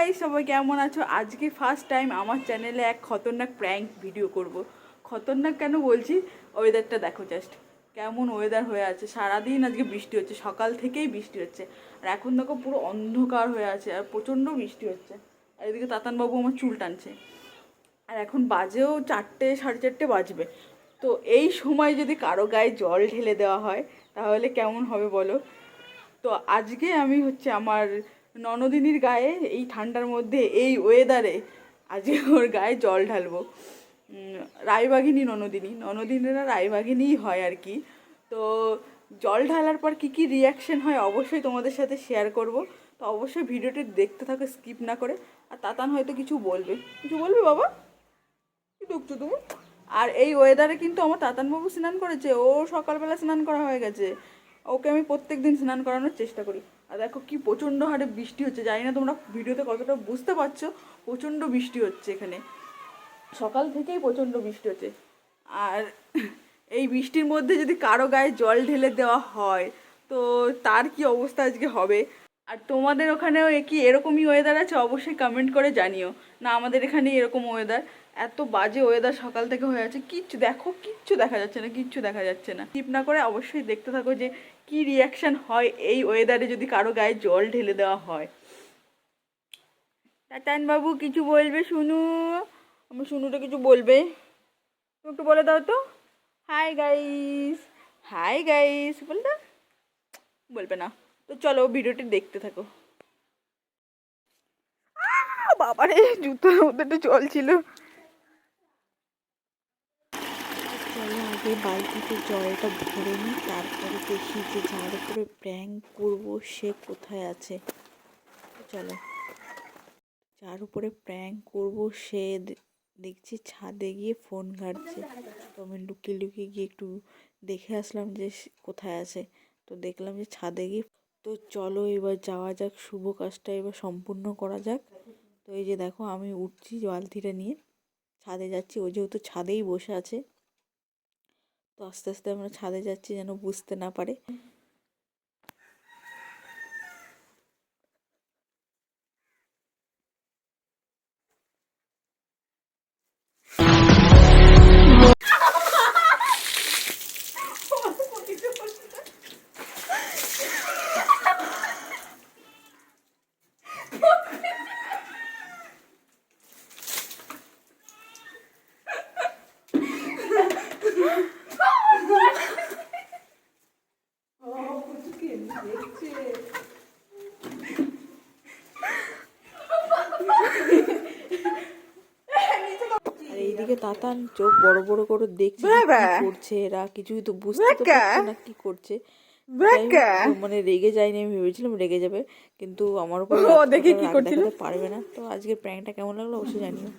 Guys সবাই কেমন আছো? আজকে ফার্স্ট টাইম আমার চ্যানেলে এক খতরনাক প্র্যাঙ্ক ভিডিও করব। খতরনাক কেন বলছি? ওয়েদারটা দেখো জাস্ট কেমন ওয়েদার হয়ে আছে? সারাদিন আজকে বৃষ্টি হচ্ছে। সকাল থেকেই বৃষ্টি হচ্ছে। আর এখন দেখো পুরো অন্ধকার হয়ে আছে আর প্রচণ্ড বৃষ্টি হচ্ছে। আর এদিকে তাতানবাবু আমার চুল টানছে। আর এখন বাজেও চারটে, সাড়ে চারটে বাজবে। তো এই সময় যদি কারও গায়ে জল ঢেলে দেওয়া হয়, তাহলে কেমন হবে বলো? তো আজকে আমি হচ্ছে আমার ননদিনীর গায়ে এই ঠান্ডার মধ্যে, এই ওয়েদারে আজকে ওর গায়ে জল ঢালবো। রায়বাঘিনী ননদিনী, ননদিনীরা রায়বাঘিনীই হয় আর কি। তো জল ঢালার পর কী কী রিয়াকশন হয় অবশ্যই তোমাদের সাথে শেয়ার করব। তো অবশ্যই ভিডিওটি দেখতে থাকো স্কিপ না করে। আর তাতান হয়তো কিছু বলবে। কিছু বলবে বাবা? কি ঢুকছো তুমি? আর এই ওয়েদারে কিন্তু আমার তাতানবাবু স্নান করেছে। ও সকালবেলা স্নান করা হয়ে গেছে। ওকে আমি প্রত্যেক দিন স্নান করানোর চেষ্টা করি। আর দেখো কি প্রচণ্ড হারে বৃষ্টি হচ্ছে। জানি না তোমরা ভিডিওতে কতটা বুঝতে পারছ, প্রচণ্ড বৃষ্টি হচ্ছে এখানে। সকাল থেকেই প্রচণ্ড বৃষ্টি হচ্ছে। আর এই বৃষ্টির মধ্যে যদি কারও গায়ে জল ঢেলে দেওয়া হয়, তো তার কি অবস্থা আজকে হবে? আর তোমাদের ওখানেও কি এরকমই ওয়েদার আছে? অবশ্যই কমেন্ট করে জানিও। না, আমাদের এখানে এরকম ওয়েদার এত বাজে ওয়েদার সকাল থেকে হয়ে আছে, কিচ্ছু দেখো, কিচ্ছু দেখা যাচ্ছে না, কিচ্ছু দেখা যাচ্ছে না। টিপ না করে অবশ্যই দেখতে থাকো যে কি রিয়াকশন হয় এই ওয়েদারে যদি কারও গায়ে জল ঢেলে দেওয়া হয়। টাটান বাবু কিছু বলবে শুনু? আমার শুনুটা কিছু বলবে। তুমি একটু বলে দাও তো। হাই গাইস হাই গাইস বলে দাও বলবে না। তো চলো ভিডিওটি দেখতে থাকো। বাবারে, জুতোর মধ্যে একটু জল ছিল চলো আগে বালতিতে জলটা ভরে নিই, তারপরে দেখি যে যার উপরে প্র্যাঙ্ক করব সে কোথায় আছে। চলো। যার উপরে প্র্যাঙ্ক করব সে দেখছি ছাদে গিয়ে ফোন ঘাটছে। তো আমি লুকিয়ে লুকিয়ে গিয়ে একটু দেখে আসলাম যে কোথায় আছে। তো দেখলাম যে ছাদে গিয়ে তো চলো এবার যাওয়া যাক, শুভ কাজটা এবার সম্পূর্ণ করা যাক। তো এই যে দেখো আমি উঠছি বালতিটা নিয়ে। ছাদে যাচ্ছি, ও যেহেতু ছাদেই বসে আছে। তো আস্তে আস্তে আমরা ছাদে যাচ্ছি যেন বুঝতে না পারে আর এইদিকে তাতান চোখ বড় বড় করে দেখছে করছে এরা কিছুই তো বুঝতে তো পারছে না কি করছে। মানে রেগে যায়নি আমি ভেবেছিলাম রেগে যাবে কিন্তু আমার উপর দেখে কি করছিল? পারবে না। তো আজকে প্র্যাঙ্কটা কেমন লাগল অবশ্যই জানিও।